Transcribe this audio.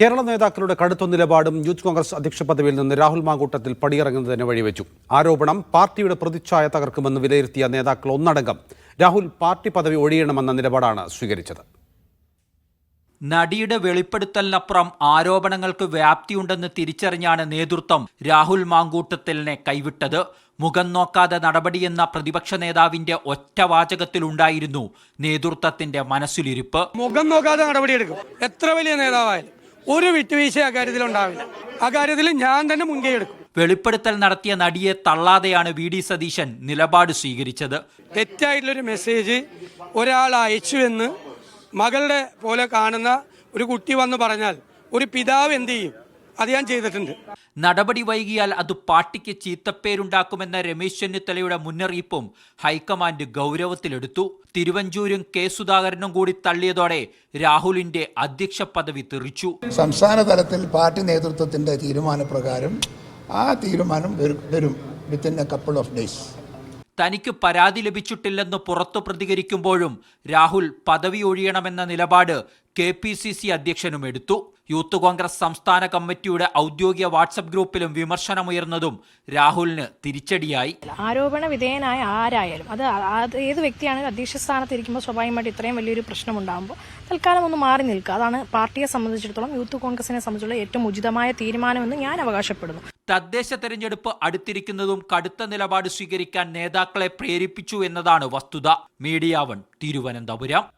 കേരള നേതാക്കളുടെ കടുത്ത നിലപാടും യൂത്ത് കോൺഗ്രസ് അധ്യക്ഷ പദവിയിൽ നിന്ന് രാഹുൽ മാങ്കൂട്ടത്തിൽ പടിയിറങ്ങുന്നതിന് വഴിവെച്ചു. ആരോപണം പാർട്ടിയുടെ പ്രതിച്ഛായ തകർക്കുമെന്ന് വിലയിരുത്തിയ നേതാക്കൾ ഒന്നടങ്കം രാഹുൽ പാർട്ടി പദവി ഒഴിയണമെന്ന നിലപാടാണ് സ്വീകരിച്ചത്. നടിയുടെ വെളിപ്പെടുത്തലിനപ്പുറം ആരോപണങ്ങൾക്ക് വ്യാപ്തിയുണ്ടെന്ന് തിരിച്ചറിഞ്ഞാണ് നേതൃത്വം രാഹുൽ മാങ്കൂട്ടത്തലിനെ കൈവിട്ടത്. മുഖം നോക്കാതെ നടപടിയെന്ന പ്രതിപക്ഷ നേതാവിന്റെ ഒറ്റ വാചകത്തിലുണ്ടായിരുന്നു നേതൃത്വത്തിന്റെ മനസ്സിലിരിപ്പ്. മുഖം നോക്കാതെ നടപടിയെടുക്കും. എത്ര വലിയ നേതാവായാലും. ഒരു വിട്ടുവീഴ്ച അക്കാര്യത്തിൽ ഉണ്ടാവില്ല. അക്കാര്യത്തിൽ ഞാൻ തന്നെ മുൻകൈ എടുക്കും. വെളിപ്പെടുത്തൽ നടത്തിയ നടിയെ തള്ളാതെയാണ് വി ഡി സതീശൻ നിലപാട് സ്വീകരിച്ചത്. തെറ്റായിട്ടുള്ളൊരു മെസ്സേജ് ഒരാൾ അയച്ചുവെന്ന് മകളുടെ പോലെ കാണുന്ന ഒരു കുട്ടി വന്ന് പറഞ്ഞാൽ ഒരു പിതാവ് എന്ത് ചെയ്യും? അത് ഞാൻ ചെയ്തിട്ടുണ്ട്. നടപടി വൈകിയാൽ അത് പാർട്ടിക്ക് ചീത്തപ്പേരുണ്ടാക്കുമെന്ന രമേശ് ചെന്നിത്തലയുടെ മുന്നറിയിപ്പും ഹൈക്കമാൻഡ് ഗൗരവത്തിലെടുത്തു. തിരുവഞ്ചൂരും കെ സുധാകരനും കൂടി തള്ളിയതോടെ രാഹുലിന്റെ അധ്യക്ഷ പദവി തെറിച്ചു. സംസ്ഥാന തലത്തിൽ പാർട്ടി നേതൃത്വത്തിന്റെ തീരുമാനപ്രകാരം ആ തീരുമാനം വരും- വരും within a couple of days തനിക്ക് പരാതി ലഭിച്ചിട്ടില്ലെന്ന് പുറത്തു പ്രതികരിക്കുമ്പോഴും രാഹുൽ പദവി ഒഴിയണമെന്ന നിലപാട് കെ പി സി സി അധ്യക്ഷനും എടുത്തു. യൂത്ത് കോൺഗ്രസ് സംസ്ഥാന കമ്മിറ്റിയുടെ ഔദ്യോഗിക വാട്സപ്പ് ഗ്രൂപ്പിലും വിമർശനമുയർന്നതും രാഹുലിന് തിരിച്ചടിയായി. ആരോപണ വിധേയനായ ആരായാലും അത് ഏത് വ്യക്തിയാണെങ്കിലും അധ്യക്ഷ സ്ഥാനത്ത് ഇരിക്കുമ്പോൾ സ്വാഭാവികമായിട്ട് ഇത്രയും വലിയൊരു പ്രശ്നം ഉണ്ടാകുമ്പോൾ തൽക്കാലം ഒന്ന് മാറി നിൽക്കുക. അതാണ് പാർട്ടിയെ സംബന്ധിച്ചിടത്തോളം യൂത്ത് കോൺഗ്രസിനെ സംബന്ധിച്ചുള്ള ഏറ്റവും ഉചിതമായ തീരുമാനമെന്ന് ഞാൻ അവകാശപ്പെടുന്നു. തദ്ദേശ തെരഞ്ഞെടുപ്പ് അടുത്തിരിക്കുന്നതും കടുത്ത നിലപാട് സ്വീകരിക്കാൻ നേതാക്കളെ പ്രേരിപ്പിച്ചു എന്നതാണ് വസ്തുത. Media one Thiruvananthapuram.